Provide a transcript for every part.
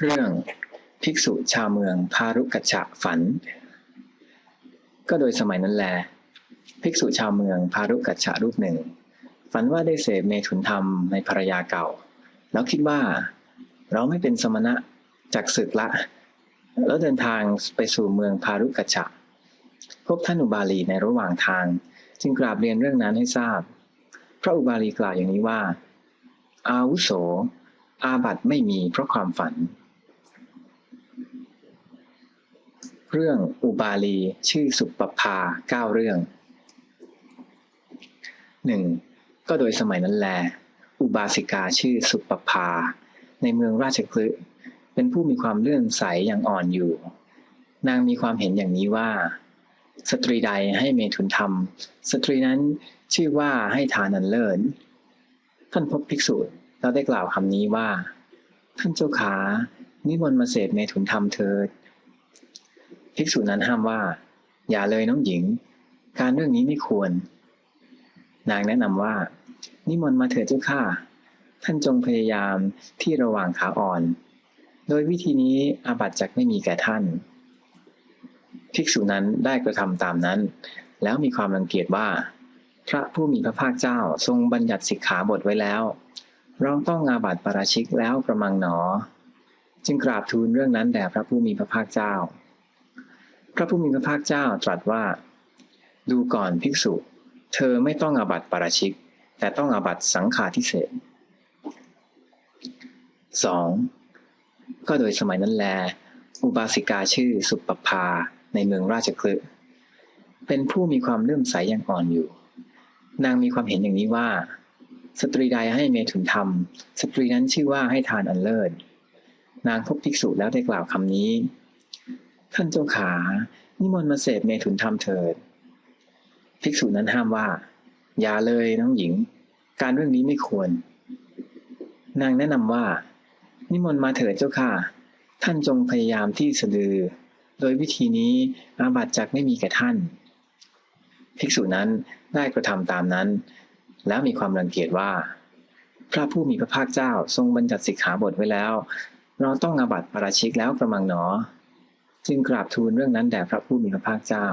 เรื่องภิกษุชาวเมืองพารุกัจฉะฝัน ก็โดยสมัยนั้นแล ภิกษุชาวเมืองพารุกัจฉะรูปหนึ่ง ฝันว่าได้เสพเมถุนธรรมในภรรยาเก่า แล้วคิดว่า เราไม่เป็นสมณะจากศึกละ แล้วเดินทางไปสู่เมืองพารุกัจฉะพบท่านอุบาลีในระหว่างทาง จึงกราบเรียนเรื่องนั้นให้ทราบ พระอุบาลีกล่าวอย่างนี้ว่า อาวุโส อาบัตไม่มีเพราะความฝัน เรื่องอุบาลี ชื่อสุปภาเก้าเรื่องหนึ่งก็โดยสมัยนั้นแล อุบาสิกาชื่อสุปภา ในเมืองราชคลึเป็นผู้มีความเลื่อมใสอย่างอ่อนอยู่ นางมีความเห็นอย่างนี้ว่า สตรีใดให้เมถุนธรรม สตรีนั้นชื่อว่าให้ทานันเลิศท่านพบภิกษุแล้วได้กล่าวคำนี้ว่า ท่านเจ้าขานิมนต์มาเสพเมถุนธรรมเถิด ภิกษุนั้นห้ามว่า อย่าเลยน้องหญิง การเรื่องนี้ไม่ควร นางแนะนำว่า นิมนต์มาเถิดเจ้าข้าท่านจงพยายามที่ระหว่างขาอ่อน โดยวิธีนี้อาบัติจักไม่มีแก่ท่าน ภิกษุนั้นได้กระทำตามนั้น แล้วมีความรังเกียจว่า พระผู้มีพระภาคเจ้าทรงบัญญัติสิกขาบทไว้แล้วเราต้องอาบัติปราชิกแล้วประมังหนอ จึงกราบทูลเรื่องนั้นแด่พระผู้มีพระภาคเจ้า พระผู้มีพระภาคเจ้าตรัสว่า ดูก่อนภิกษุ เธอไม่ต้องอาบัติปราชิก แต่ต้องอาบัติสังฆาทิเศษสองก็โดยสมัยนั้นแล อุบาสิกาชื่อสุปภาในเมืองราชคลึเป็นผู้มีความเลื่อมใสอย่างอ่อนอยู่ นางมีความเห็นอย่างนี้ว่า สตรีใดให้เมถุนธรรม สตรีนั้นชื่อว่าให้ทานอันเลิศ นางพบภิกษุแล้วได้กล่าวคำนี้ ท่านเจ้าขา นิมนต์มาเสพเมถุนธรรมเถิด ภิกษุนั้นห้ามว่า อย่าเลยน้องหญิง การเรื่องนี้ไม่ควร นางแนะนำว่า นิมนต์มาเถิดเจ้าค่ะ ท่านจงพยายามที่สะดือ โดยวิธีนี้อาบัติจักไม่มีแก่ท่าน ภิกษุนั้นได้กระทำตามนั้น แล้วมีความรังเกียจว่า พระผู้มีพระภาคเจ้าทรงบัญญัติสิกขาบทไว้แล้ว เราต้องอาบัติปาราชิกแล้วประมังหนอ จึงกราบทูลเรื่องนั้นแด่พระผู้มีพระภาคเจ้า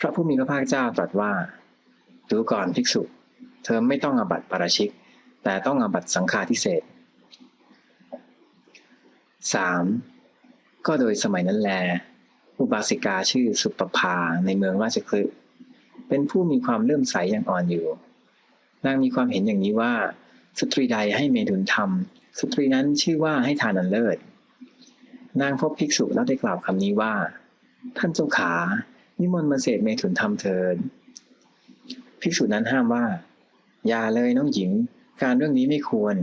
พระผู้มีพระภาคเจ้าตรัสว่า ดูก่อนภิกษุ เธอไม่ต้องอาบัติปาราชิก แต่ต้องอาบัติสังฆาทิเศษ 3. ก็โดยสมัยนั้นแล อุบาสิกาชื่อสุปภาในเมืองราชคลึเป็นผู้มีความเลื่อมใสอย่างอ่อนอยู่ นางมีความเห็นอย่างนี้ว่า สตรีใดให้เมถุนธรรม สตรีนั้นชื่อว่าให้ทานอันเลิศ นางพบภิกษุแล้วได้กล่าวคำนี้ว่า ท่านเจ้าขา นิมนต์มาเสพเมถุนธรรมเถิดภิกษุนั้นห้ามว่า อย่าเลยน้องหญิง การเรื่องนี้ไม่ควร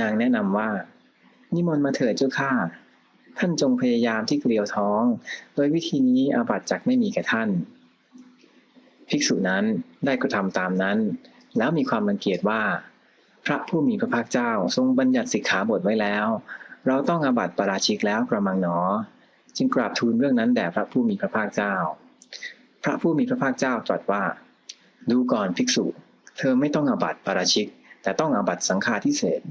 นางแนะนำว่า นิมนต์มาเถิดเจ้าข้าท่านจงพยายามที่เกลียวท้อง โดยวิธีนี้อาบัตจักไม่มีแก่ท่าน ภิกษุนั้นได้กระทำตามนั้น แล้วมีความรังเกียจว่า พระผู้มีพระภาคเจ้าทรงบัญญัติสิกขาบทไว้แล้ว เราต้องอาบัติปราชิกแล้วกระมังหนอ จึงกราบทูลเรื่องนั้นแด่พระผู้มีพระภาคเจ้า พระผู้มีพระภาคเจ้าตรัสว่า ดูก่อนภิกษุ เธอไม่ต้องอาบัติปราชิก แต่ต้องอาบัติสังฆาทิเศษ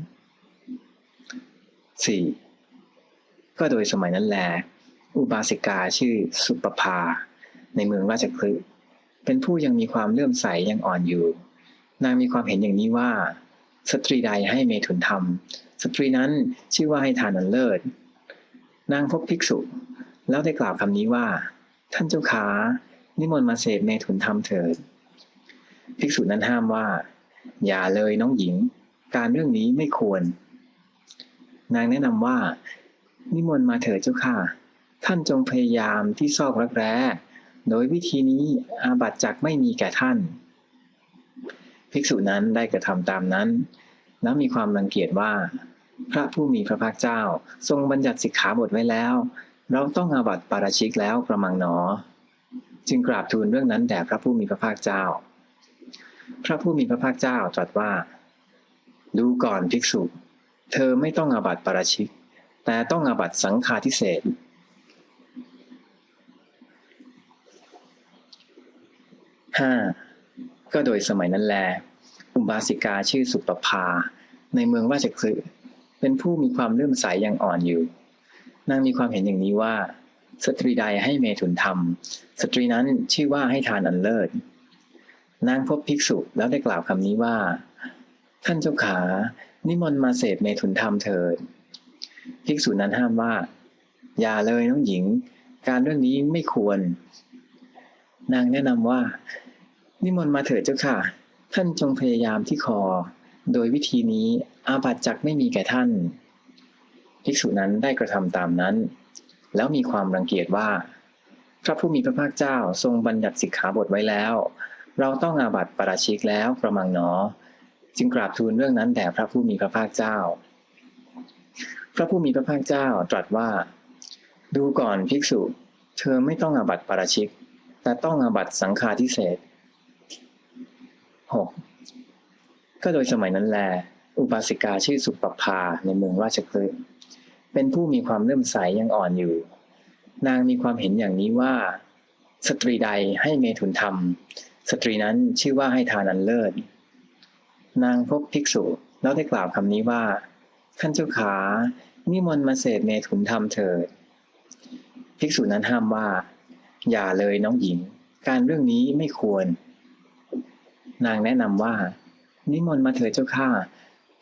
4. ก็โดยสมัยนั้นแล อุบาสิกาชื่อสุปภา ในเมืองราชคลึเป็นผู้ยังมีความเลื่อมใสยังอ่อนอยู่ นางมีความเห็นอย่างนี้ว่า สตรีใดให้เมถุนธรรม สตรีนั้นชื่อว่าให้ทานอันเลิศ นางพบภิกษุ แล้วได้กล่าวคำนี้ว่า ท่านเจ้าขานิมนต์มาเสพเมถุนธรรมเถิด ภิกษุนั้นห้ามว่า อย่าเลยน้องหญิง การเรื่องนี้ไม่ควร นางแนะนำว่า นิมนต์มาเถิดเจ้าค่ะ ท่านจงพยายามที่ซอกรักแร้ โดยวิธีนี้อาบัติจักไม่มีแก่ท่าน ภิกษุนั้นได้กระทำตามนั้น แล้วมีความรังเกียจว่า พระผู้มีพระภาคเจ้าทรงบัญญัติสิกขาบทไว้แล้ว เราต้องอาบัติปาราชิกแล้วกระมังหนอ จึงกราบทูลเรื่องนั้นแด่พระผู้มีพระภาคเจ้า พระผู้มีพระภาคเจ้าตรัสว่า ดูก่อนภิกษุ เธอไม่ต้องอาบัติปาราชิก แต่ต้องอาบัติสังฆาทิเศษห้า ก็โดยสมัยนั้นแล อุบาสิกาชื่อสุปภา ในเมืองราชคลึเป็นเป็นผู้มีความเลื่อมใสอย่างอ่อนอยู่ นางมีความเห็นอย่างนี้ว่า สตรีใดให้เมถุนธรรม สตรีนั้นชื่อว่าให้ทานอันเลิศ นางพบภิกษุแล้วได้กล่าวคำนี้ว่า ท่านเจ้าขา นิมนต์มาเสพเมถุนธรรมเถิด ภิกษุนั้นห้ามว่า อย่าเลยน้องหญิง การเรื่องนี้ไม่ควร นางแนะนำว่า นิมนต์มาเถิดเจ้าค่ะ ท่านจงพยายามที่คอ โดยวิธีนี้อาบัติจักไม่มีแก่ท่านภิกษุนั้นได้กระทำตามนั้น แล้วมีความรังเกียจว่า พระผู้มีพระภาคเจ้าทรงบัญญัติสิกขาบทไว้แล้ว เราต้องอาบัติปราชิกแล้วกระมังหนอ จึงกราบทูลเรื่องนั้นแด่พระผู้มีพระภาคเจ้า พระผู้มีพระภาคเจ้าตรัสว่า ดูก่อนภิกษุ เธอไม่ต้องอาบัติปราชิก แต่ต้องอาบัติสังฆาทิเศษ ก็โดยสมัยนั้นแล อุบาสิกาชื่อสุปปภาในเมืองราชคฤห์เป็นผู้มีความเลื่อมใสยังอ่อนอยู่ นางมีความเห็นอย่างนี้ว่า สตรีใดให้เมถุนธรรม สตรีนั้นชื่อว่าให้ทานอันเลิศ นางพบภิกษุแล้วได้กล่าวคำนี้ว่า ท่านเจ้าขา นิมนต์มาเสพเมถุนธรรมเถิด ภิกษุนั้นห้ามว่า อย่าเลยน้องหญิง การเรื่องนี้ไม่ควร นางแนะนำว่า นิมนต์มาเถิดเจ้าข้า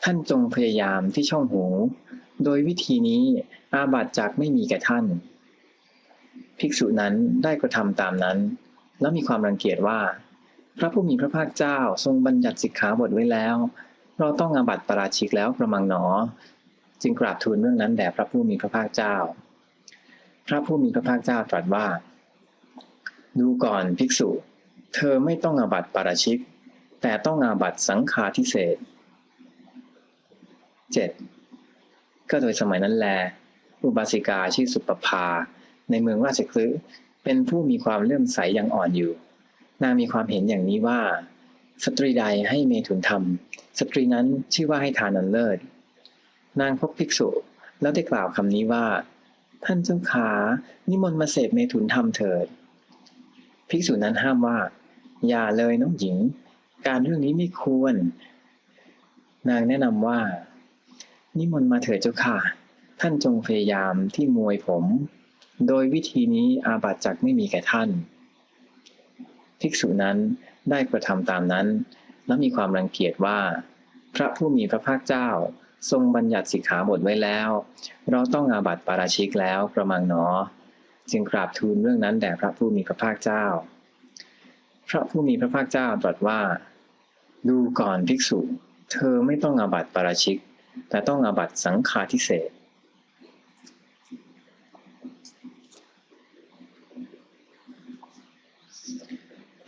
ท่านจงพยายามที่ช่องหู โดยวิธีนี้อาบัติจักไม่มีแก่ท่าน ภิกษุนั้นได้กระทำตามนั้น แล้วมีความรังเกียจว่า พระผู้มีพระภาคเจ้าทรงบัญญัติสิกขาบทไว้แล้ว เราต้องอาบัติปราชิกแล้วกระมังหนอ จึงกราบทูลเรื่องนั้นแด่พระผู้มีพระภาคเจ้า พระผู้มีพระภาคเจ้าตรัสว่า ดูก่อนภิกษุ เธอไม่ต้องอาบัติปราชิก แต่ต้องอาบัตสังฆาทิเศษ 7. ก็โดยสมัยนั้นแล อุบาสิกาชื่อสุปปภา ในเมืองราชคลึเป็นผู้มีความเลื่อมใสอย่างอ่อนอยู่ นางมีความเห็นอย่างนี้ว่า สตรีใดให้เมถุนธรรม สตรีนั้นชื่อว่าให้ทานอันเลิศ นางพบภิกษุแล้วได้กล่าวคำนี้ว่า ท่านเจ้าขา นิมนต์มาเสพเมถุนธรรมเถิด ภิกษุนั้นห้ามว่า อย่าเลยน้องหญิง การเรื่องนี้ไม่ควร นางแนะนำว่า นิมนต์มาเถิดเจ้าค่ะ ท่านจงพยายามที่มวยผม โดยวิธีนี้อาบัติจักไม่มีแก่ท่าน ภิกษุนั้นได้กระทำตามนั้น และมีความรังเกียจว่า พระผู้มีพระภาคเจ้าทรงบัญญัติสิกขาบทไว้แล้ว เราต้องอาบัติปาราชิกแล้วกระมังหนอ จึงกราบทูลเรื่องนั้นแด่พระผู้มีพระภาคเจ้า พระผู้มีพระภาคเจ้าตรัสว่า ดูก่อนภิกษุ เธอไม่ต้องอาบัติปาราชิก แต่ต้องอาบัติสังฆาทิเศษ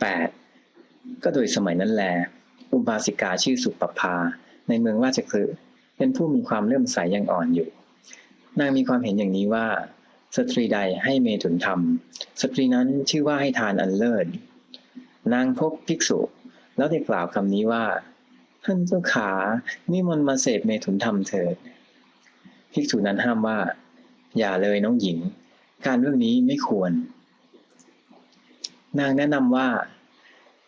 8. ก็โดยสมัยนั้นแล อุบาสิกาชื่อสุปปภา ในเมืองราชคฤห์เป็นผู้มีความเลื่อมใสยังอ่อนอยู่ นางมีความเห็นอย่างนี้ว่า สตรีใดให้เมถุนธรรม สตรีนั้นชื่อว่าให้ทานอันเลิศ นางพบภิกษุ แล้วได้กล่าวคำนี้ว่า ท่านเจ้าขานิมนต์มาเสพเมถุนธรรมเถิดภิกษุนั้นห้ามว่า อย่าเลยน้องหญิง การเรื่องนี้ไม่ควร นางแนะนำว่า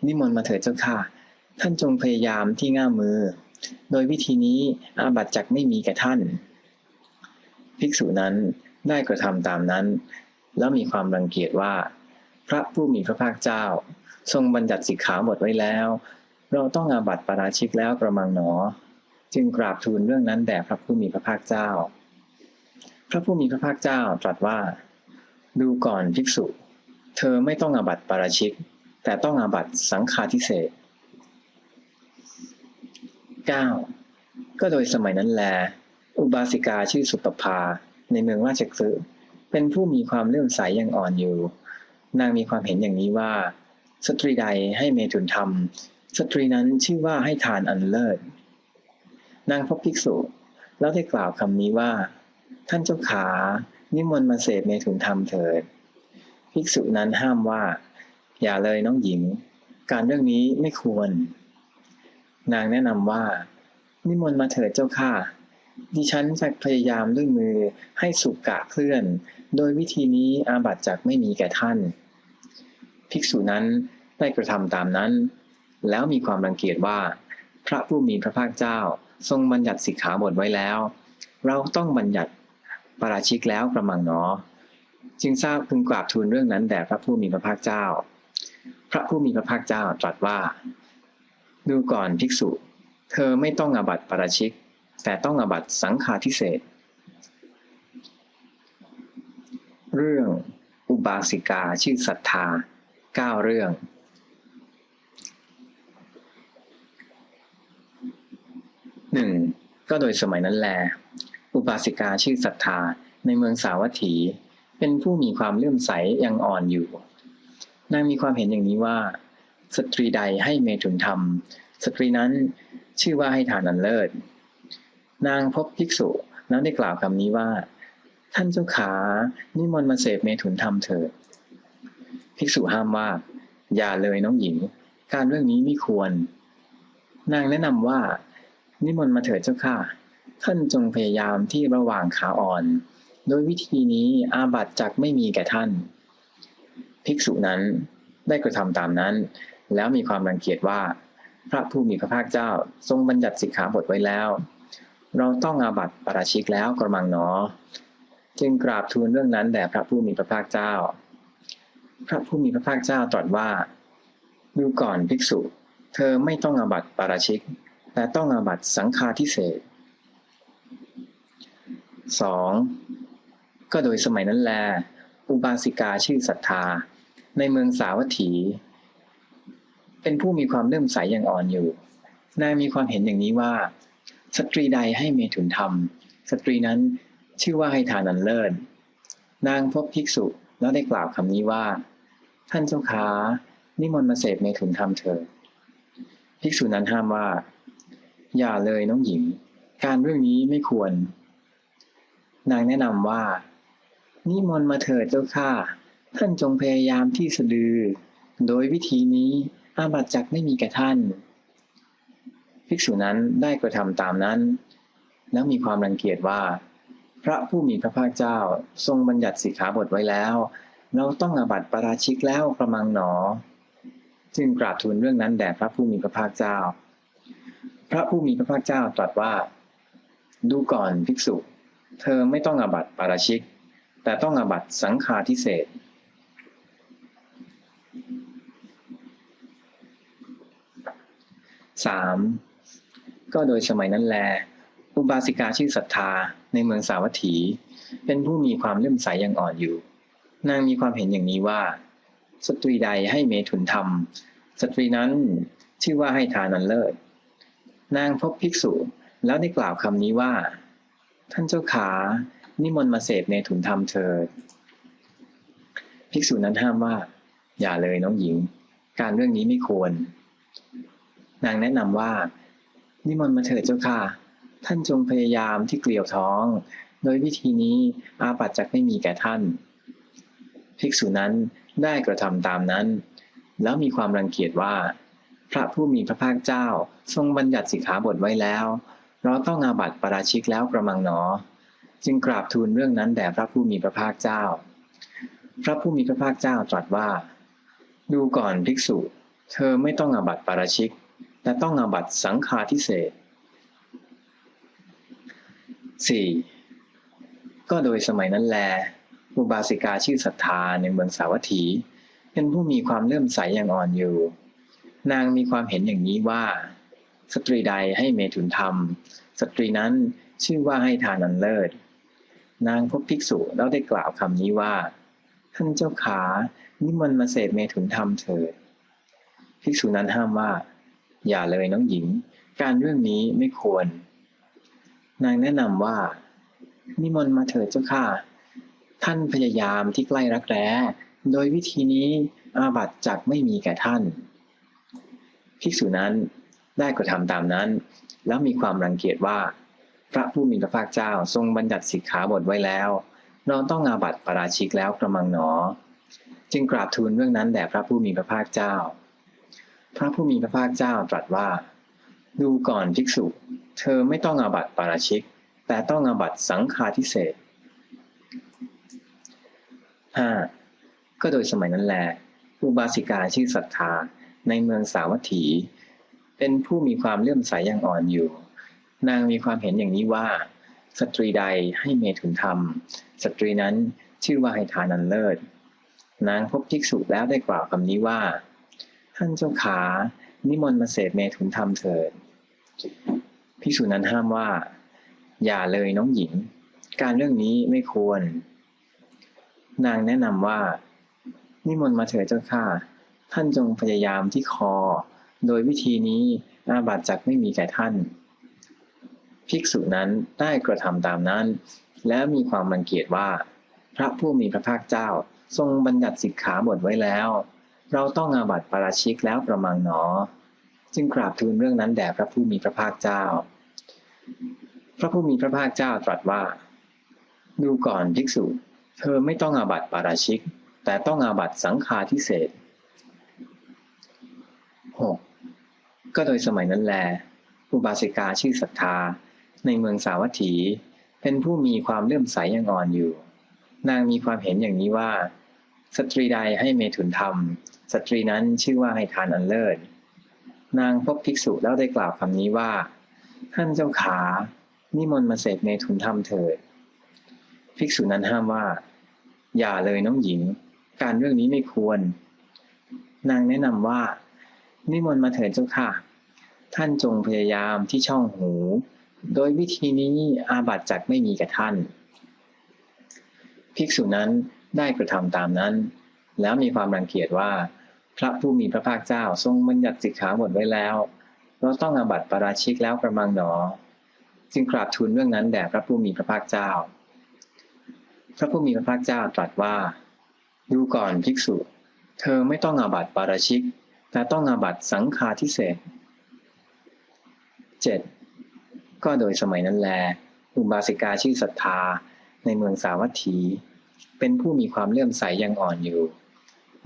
นิมนต์มาเถิดเจ้าค่ะ ท่านจงพยายามที่ง่ามมือ โดยวิธีนี้อาบัตจักไม่มีแก่ท่าน ภิกษุนั้นได้กระทำตามนั้น แล้วมีความรังเกียจว่า พระผู้มีพระภาคเจ้า ทรงบัญญัติสิกขาบทไว้แล้ว เราต้องอาบัติปาราชิกแล้วกระมังหนอ จึงกราบทูลเรื่องนั้นแด่พระผู้มีพระภาคเจ้า พระผู้มีพระภาคเจ้าตรัสว่า ดูก่อนภิกษุ เธอไม่ต้องอาบัติปาราชิก แต่ต้องอาบัติสังฆาทิเศษ 9. ก็โดยสมัยนั้นแล อุบาสิกาชื่อสุปภาในเมืองราชคฤห์เป็นผู้มีความเลื่อมใสยังอ่อนอยู่ นางมีความเห็นอย่างนี้ว่า สตรีใดให้เมถุนธรรม สตรีนั้นชื่อว่าให้ทานอันเลิศ นางพบภิกษุแล้วได้กล่าวคำนี้ว่า ท่านเจ้าขา นิมนต์มาเสพเมถุนธรรมเถิด ภิกษุนั้นห้ามว่า อย่าเลยน้องหญิง การเรื่องนี้ไม่ควร นางแนะนำว่า นิมนต์มาเถิดเจ้าค่ะดิฉันจะพยายามด้วยมือให้สุกกะเคลื่อน โดยวิธีนี้อาบัตจักไม่มีแก่ท่าน ภิกษุนั้นได้กระทำตามนั้น แล้วมีความรังเกียจว่า พระผู้มีพระภาคเจ้า ทรงบัญญัติสิกขาบทไว้แล้ว เราต้องบัญญัติปราชิกแล้วกระมังหนอ จึงทราบพึงกราบทูลเรื่องนั้นแด่พระผู้มีพระภาคเจ้า พระผู้มีพระภาคเจ้าตรัสว่า ดูก่อนภิกษุ เธอไม่ต้องอบัติปราชิก แต่ต้องอบัติสังฆาทิเศษเรื่องอุบาสิกาชื่อศรัทธา เก้าเรื่องหนึ่งก็โดยสมัยนั้นแล อุบาสิกาชื่อศรัทธาในเมืองสาวัตถี เป็นผู้มีความเลื่อมใสยังอ่อนอยู่ นางมีความเห็นอย่างนี้ว่า สตรีใดให้เมถุนธรรม สตรีนั้นชื่อว่าให้ทานอันเลิศ นางพบภิกษุแล้วได้กล่าวคำนี้ว่า ท่านเจ้าขานิมนต์มาเสพเมถุนธรรมเถิด ภิกษุห้ามว่า อย่าเลยน้องหญิง การเรื่องนี้ไม่ควร นางแนะนำว่า นิมนต์มาเถิดเจ้าค่ะ ท่านจงพยายามที่ระหว่างขาอ่อน โดยวิธีนี้อาบัติจักไม่มีแก่ท่าน ภิกษุนั้นได้กระทำตามนั้น แล้วมีความรังเกียจว่า พระผู้มีพระภาคเจ้าทรงบัญญัติสิกขาบทไว้แล้ว เราต้องอาบัติปราชิกแล้วกระมังหนอ จึงกราบทูลเรื่องนั้นแด่พระผู้มีพระภาคเจ้า พระผู้มีพระภาคเจ้าตรัสว่า ดูก่อนภิกษุ เธอไม่ต้องอาบัติปาราชิก แต่ต้องอาบัติสังฆาทิเศษสองก็โดยสมัยนั้นแล อุบาสิกาชื่อศรัทธา ในเมืองสาวัตถี เป็นผู้มีความเลื่อมใสอย่างอ่อนอยู่ นางมีความเห็นอย่างนี้ว่า สตรีใดให้เมถุนธรรม สตรีนั้นชื่อว่าให้ทานันเลิศนางพบภิกษุ แล้วได้กล่าวคำนี้ว่า ท่านเจ้าขานิมนต์มาเสพเมถุนธรรมเถิดภิกษุนั้นห้ามว่า อย่าเลยน้องหญิง การเรื่องนี้ไม่ควร นางแนะนำว่า นิมนต์มาเถิดเจ้าข้าท่านจงพยายามที่สะดือ โดยวิธีนี้อาบัตจักไม่มีแก่ท่าน ภิกษุนั้นได้กระทำตามนั้น แล้วมีความรังเกียจว่า พระผู้มีพระภาคเจ้าทรงบัญญัติสิกขาบทไว้แล้ว เราต้องอาบัติปราชิกแล้วกระมังหนอ จึงกราบทูลเรื่องนั้นแด่พระผู้มีพระภาคเจ้า พระผู้มีพระภาคเจ้าตรัสว่า ดูก่อนภิกษุ เธอไม่ต้องอาบัติปราชิก แต่ต้องอาบัติสังฆาทิเศษสามก็โดยสมัยนั้นแล อุบาสิกาชื่อศรัทธาในเมืองสาวัตถี เป็นผู้มีความเลื่อมใสอย่างอ่อนอยู่ นางมีความเห็นอย่างนี้ว่า สตรีใดให้เมถุนธรรม สตรีนั้นชื่อว่าให้ทานันเลิศ นางพบภิกษุแล้วได้กล่าวคำนี้ว่า ท่านเจ้าขา นิมนต์มาเสพเมถุนธรรมเถิด ภิกษุนั้นห้ามว่า อย่าเลยน้องหญิง การเรื่องนี้ไม่ควร นางแนะนำว่า นิมนต์มาเถิดเจ้าค่ะ ท่านจงพยายามที่เกลียวท้อง โดยวิธีนี้อาบัติจักไม่มีแก่ท่าน ภิกษุนั้นได้กระทำตามนั้น แล้วมีความรังเกียจว่า พระผู้มีพระภาคเจ้าทรงบัญญัติสิกขาบทไว้แล้ว เราต้องอาบัติปราชิกแล้วกระมังหนอ จึงกราบทูลเรื่องนั้นแด่พระผู้มีพระภาคเจ้า พระผู้มีพระภาคเจ้าตรัสว่า ดูก่อนภิกษุ เธอไม่ต้องอาบัติปราชิก แต่ต้องอาบัติสังฆาทิเศษ 4. ก็โดยสมัยนั้นแล อุบาสิกาชื่อศรัทธาในเมืองสาวัตถี เป็นผู้มีความเลื่อมใสอย่างอ่อนอยู่ นางมีความเห็นอย่างนี้ว่า สตรีใดให้เมถุนธรรม สตรีนั้นชื่อว่าให้ทานันเลิศ นางพบภิกษุแล้วได้กล่าวคำนี้ว่า ท่านเจ้าขานิมนต์มาเสพเมถุนธรรมเถิด ภิกษุนั้นห้ามว่า อย่าเลยน้องหญิง การเรื่องนี้ไม่ควร นางแนะนำว่า นิมนต์มาเถิดเจ้าค่ะ ท่านพยายามที่ใกล้รักแร้โดยวิธีนี้อาบัติจักไม่มีแก่ท่าน ภิกษุนั้นได้กระทำตามนั้น แล้วมีความรังเกียจว่า พระผู้มีพระภาคเจ้าทรงบัญญัติสิกขาบทไว้แล้วเราต้องอาบัติปราชิกแล้วกระมังหนอ จึงกราบทูลเรื่องนั้นแด่พระผู้มีพระภาคเจ้า พระผู้มีพระภาคเจ้าตรัสว่า ดูก่อนภิกษุ เธอไม่ต้องอาบัติปาราชิก แต่ต้องอาบัติสังฆาทิเศษ 5. ก็โดยสมัยนั้นแล อุบาสิกาชื่อศรัทธาในเมืองสาวัตถี เป็นผู้มีความเลื่อมใสอย่างอ่อนอยู่ นางมีความเห็นอย่างนี้ว่า สตรีใดให้เมถุนธรรม สตรีนั้นชื่อว่าให้ทานันเลิศ นางพบภิกษุแล้วได้กล่าวคำนี้ว่า ท่านเจ้าขานิมนต์มาเสพเมถุนธรรมเถิด ภิกษุนั้นห้ามว่า อย่าเลยน้องหญิง การเรื่องนี้ไม่ควร นางแนะนำว่า นิมนต์มาเถิดเจ้าข้าท่านจงพยายามที่คอ โดยวิธีนี้อาบัติจักไม่มีแก่ท่าน ภิกษุนั้นได้กระทำตามนั้น แล้วมีความรังเกียจว่า พระผู้มีพระภาคเจ้าทรงบัญญัติสิกขาบทไว้แล้ว เราต้องอาบัติปาราชิกแล้วประมังหนอ จึงกราบทูลเรื่องนั้นแด่พระผู้มีพระภาคเจ้า พระผู้มีพระภาคเจ้าตรัสว่า ดูก่อนภิกษุ เธอไม่ต้องอาบัติปาราชิก แต่ต้องอาบัติสังฆาทิเศษ 6. ก็โดยสมัยนั้นแล อุบาสิกาชื่อศรัทธา ในเมืองสาวัตถี เป็นผู้มีความเลื่อมใสยังอ่อนอยู่ นางมีความเห็นอย่างนี้ว่า สตรีใดให้เมถุนธรรม สตรีนั้นชื่อว่าให้ทานอันเลิศ นางพบภิกษุแล้วได้กล่าวคำนี้ว่า ท่านเจ้าขานิมนต์มาเสพเมถุนธรรมเถิด ภิกษุนั้นห้ามว่า อย่าเลยน้องหญิง การเรื่องนี้ไม่ควร นางแนะนำว่า นิมนต์มาเถิดเจ้าค่ะ ท่านจงพยายามที่ช่องหู โดยวิธีนี้อาบัติจักไม่มีแก่ท่าน ภิกษุนั้นได้กระทำตามนั้น แล้วมีความรังเกียจว่า พระผู้มีพระภาคเจ้า ทรงบัญญัติสิกขาบทไว้แล้ว เราต้องอาบัติปาราชิกแล้วประมังหนอ จึงกราบทูลเรื่องนั้นแด่พระผู้มีพระภาคเจ้า พระผู้มีพระภาคเจ้าตรัสว่า ดูก่อนภิกษุ เธอไม่ต้องอาบัติปาราชิก แต่ต้องอาบัติสังฆาทิเศษ 7. ก็โดยสมัยนั้นแล อุบาสิกาชื่อศรัทธาในเมืองสาวัตถี เป็นผู้มีความเลื่อมใสยังอ่อนอยู่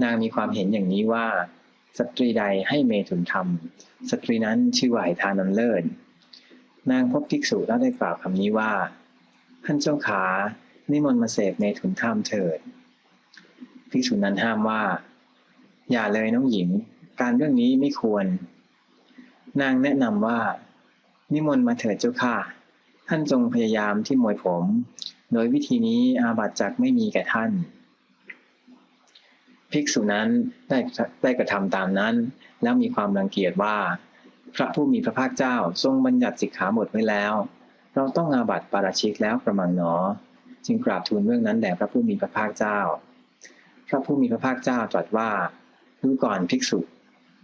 นางมีความเห็นอย่างนี้ว่า สตรีใดให้เมถุนธรรม สตรีนั้นชื่อว่าทานันเลิศนางพบภิกษุแล้วได้กล่าวคำนี้ว่า ท่านเจ้าขานิมนต์มาเสพเมถุนธรรมเถิด ภิกษุนั้นห้ามว่า อย่าเลยน้องหญิง การเรื่องนี้ไม่ควร นางแนะนำว่า นิมนต์มาเถิดเจ้าค่ะ ท่านจงพยายามที่มวยผม โดยวิธีนี้อาบัติจักไม่มีแก่ท่าน ภิกษุนั้นได้ได้กระทำตามนั้น แล้วมีความรังเกียจว่า พระผู้มีพระภาคเจ้าทรงบัญญัติสิกขาบทไว้แล้ว เราต้องอาบัติปาราชิกแล้วประมังหนอ จึงกราบทูลเรื่องนั้นแด่พระผู้มีพระภาคเจ้า พระผู้มีพระภาคเจ้าตรัสว่าดูก่อนภิกษุ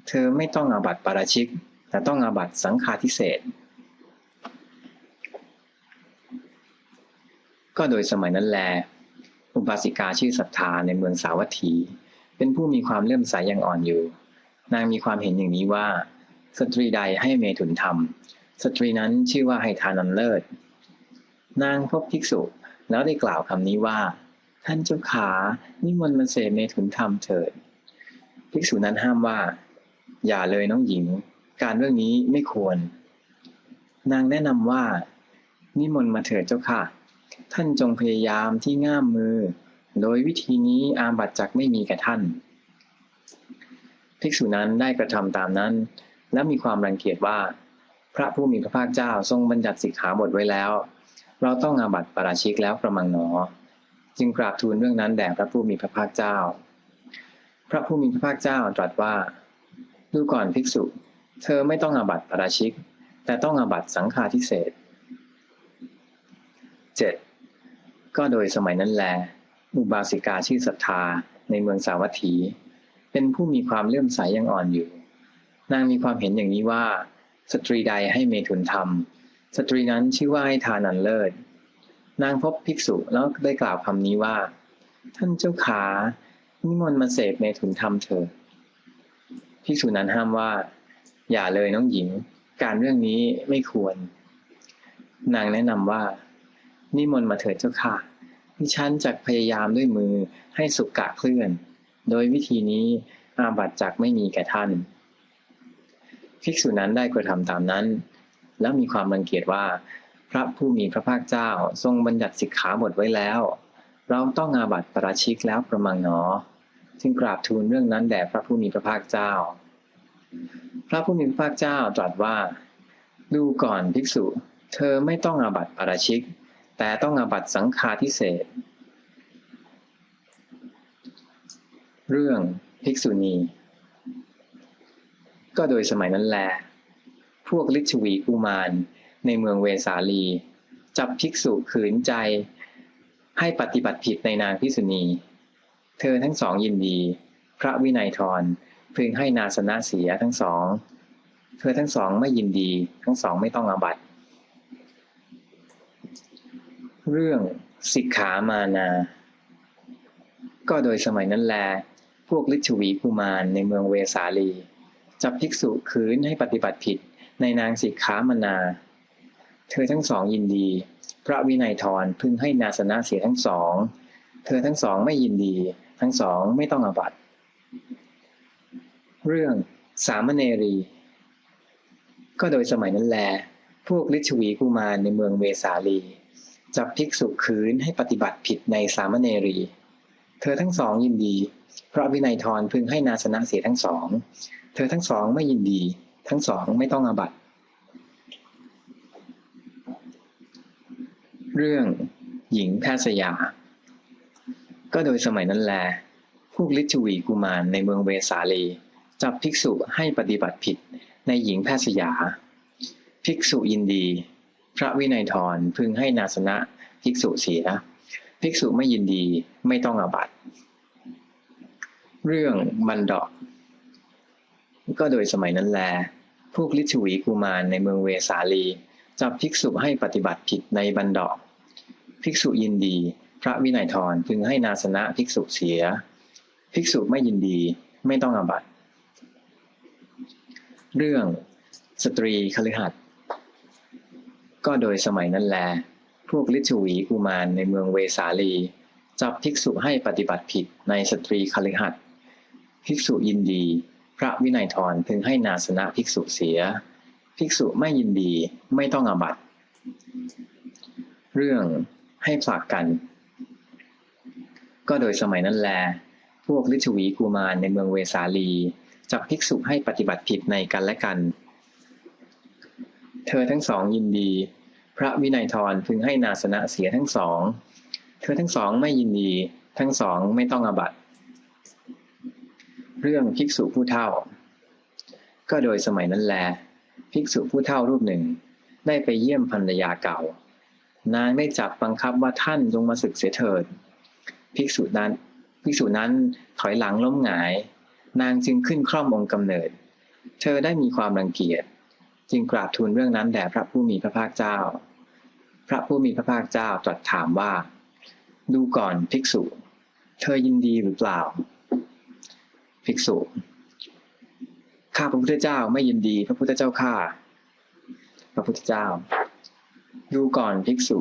เธอไม่ต้องอาบัติปาราชิก แต่ต้องอาบัติสังฆาทิเศษก็โดยสมัยนั้นแล อุบาสิกาชื่อศรัทธาในเมืองสาวัตถี เป็นผู้มีความเลื่อมใสยยังอ่อนอยู่ นางมีความเห็นอย่างนี้ว่า สตรีใดให้เมถุนธรรม สตรีนั้นชื่อว่าให้ทานันเลิศ นางพบภิกษุแล้วได้กล่าวคำนี้ว่า ท่านเจ้าขานิมนต์มาเสเมถุนธรรมเถิด ภิกษุนั้นห้ามว่า อย่าเลยน้องหญิง การเรื่องนี้ไม่ควร นางแนะนำว่า นิมนต์มาเถิดเจ้าค่ะ ท่านจงพยายามที่ง่ามมือ โดยวิธีนี้อาบัตจักไม่มีแก่ท่าน ภิกษุนั้นได้กระทำตามนั้น และมีความรังเกียจว่า พระผู้มีพระภาคเจ้าทรงบัญญัติสิกขาบทไว้แล้ว เราต้องอาบัตปาราชิกแล้วประมังหนอ จึงกราบทูลเรื่องนั้นแด่พระผู้มีพระภาคเจ้า พระผู้มีพระภาคเจ้าตรัสว่า ดูก่อนภิกษุ เธอไม่ต้องอาบัตปาราชิก แต่ต้องอาบัตสังฆาทิเศษ 7. ก็โดยสมัยนั้นแล อุบาสิกาชื่อศรัทธาในเมืองสาวัตถี เป็นผู้มีความเลื่อมใสยังอ่อนอยู่ นางมีความเห็นอย่างนี้ว่า สตรีใดให้เมถุนธรรม สตรีนั้นชื่อว่าให้ทานันเลิศ นางพบภิกษุแล้วได้กล่าวคำนี้ว่า ท่านเจ้าขานิมนต์มาเสพเมถุนธรรมเถิดภิกษุนั้นห้ามว่า อย่าเลยน้องหญิง การเรื่องนี้ไม่ควร นางแนะนำว่า นิมนต์มาเถิดเจ้าค่ะ ดิฉันจักพยายามด้วยมือให้สุกกะเคลื่อน โดยวิธีนี้อาบัตจักไม่มีแก่ท่าน ภิกษุนั้นได้กระทำตามนั้น แล้วมีความรังเกียจว่า พระผู้มีพระภาคเจ้าทรงบัญญัติสิกขาบทไว้แล้ว เราต้องอาบัตประราชิกแล้วประมังหนอ จึงกราบทูลเรื่องนั้นแด่พระผู้มีพระภาคเจ้า พระผู้มีพระภาคเจ้าตรัสว่า ดูก่อนภิกษุ เธอไม่ต้องอาบัตปราชิก แต่ต้องอาบัตสังฆาทิเศษ เรื่องภิกษุณี ก็โดยสมัยนั้นแล พวกลิชวีกุมารในเมืองเวสาลี จับภิกษุขืนใจ ให้ปฏิบัติผิดในนางภิกษุณี เธอทั้งสองยินดี พระวินัยทรพึงให้นาสนะเสียทั้งสอง เธอทั้งสองไม่ยินดี ทั้งสองไม่ต้องอาบัติ เรื่องสิกขามานา ก็โดยสมัยนั้นแล พวกลิชวีกุมารในเมืองเวสาลี จับภิกษุขืนให้ปฏิบัติผิดในนางสิกขามานา เธอทั้งสองยินดี พระวินัยทรพึงให้นาสนะเสียทั้งสอง เธอทั้งสองไม่ยินดี ทั้งสองไม่ต้องอาบัติเรื่องสามเณรี ก็โดยสมัยนั้นแล พวกลิชวีกุมารในเมืองเวสาลี จับภิกษุขืนให้ปฏิบัติผิดในสามเณรี เธอทั้งสองยินดี เพราะวินัยทรพึงให้นาสนะเสียทั้งสอง เธอทั้งสองไม่ยินดี ทั้งสองไม่ต้องอาบัติ เรื่องหญิงแพทย์สยาก็โดยสมัยนั้นแล พวกลิชวีกุมารในเมืองเวสาลี จับภิกษุให้ปฏิบัติผิดในหญิงแพทย์สยาภิกษุยินดี พระวินัยทรพึงให้นาสนะภิกษุเสีย ภิกษุไม่ยินดีไม่ต้องอาบัตเรื่องบันดาก็โดยสมัยนั้นแล พวกลิชวีกุมารในเมืองเวสาลี จับภิกษุให้ปฏิบัติผิดในบันดาภิกษุยินดี พระวินัยทรพึงให้นาสนะภิกษุเสีย ภิกษุไม่ยินดีไม่ต้องอาบัตเรื่องสตรีคฤหัสถ์ ก็โดยสมัยนั้นแล พวกลิชวีกุมารในเมืองเวสาลี จับภิกษุให้ปฏิบัติผิดในสตรีคฤหัสถ์ภิกษุยินดี พระวินัยทรพึงให้นาสนะภิกษุเสีย ภิกษุไม่ยินดีไม่ต้องอาบัติ เรื่องให้ผลักกัน ก็โดยสมัยนั้นแล พวกลิชวีกุมารในเมืองเวสาลี จับภิกษุให้ปฏิบัติผิดในกันและกัน เธอทั้งสองยินดี พระวินัยทรพึงให้นาสนะเสียทั้งสอง เธอทั้งสองไม่ยินดี ทั้งสองไม่ต้องอาบัตเรื่องภิกษุผู้เฒ่า ก็โดยสมัยนั้นแล ภิกษุผู้เฒ่ารูปหนึ่ง ได้ไปเยี่ยมภรรยาเก่า นางได้จับบังคับว่าท่านจงมาศึกเสียเถิด ภิกษุนั้น ภิกษุนั้นถอยหลังล้มหงาย นางจึงขึ้นคร่อมองค์กำเนิด เธอได้มีความรังเกียจ จึงกราบทูลเรื่องนั้นแด่พระผู้มีพระภาคเจ้า พระผู้มีพระภาคเจ้าตรัสถามว่า ดูก่อนภิกษุ เธอยินดีหรือเปล่า ภิกษุ ข้าพระพุทธเจ้าไม่ยินดี พระพุทธเจ้าข้าพระพุทธเจ้า ดูก่อนภิกษุ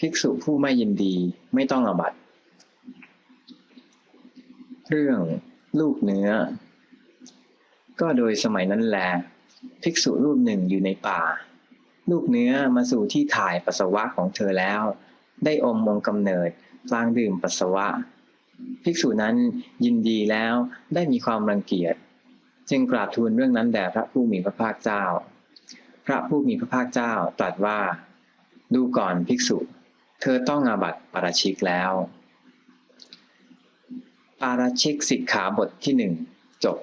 ภิกษุผู้ไม่ยินดีไม่ต้องอบัตเรื่องลูกเนื้อ ก็โดยสมัยนั้นแล ภิกษุรูปหนึ่งอยู่ในป่า ลูกเนื้อมาสู่ที่ถ่ายปัสสาวะของเธอแล้ว ได้อมองค์กำเนิดพลางดื่มปัสสาวะ ภิกษุนั้นยินดีแล้วได้มีความรังเกียจ จึงกราบทูลเรื่องนั้นแด่พระผู้มีพระภาคเจ้า พระผู้มีพระภาคเจ้าตรัสว่า ดูก่อนภิกษุ เธอต้องอาบัติปาราชิกแล้ว ปาราชิกสิกขาบทที่หนึ่งจบ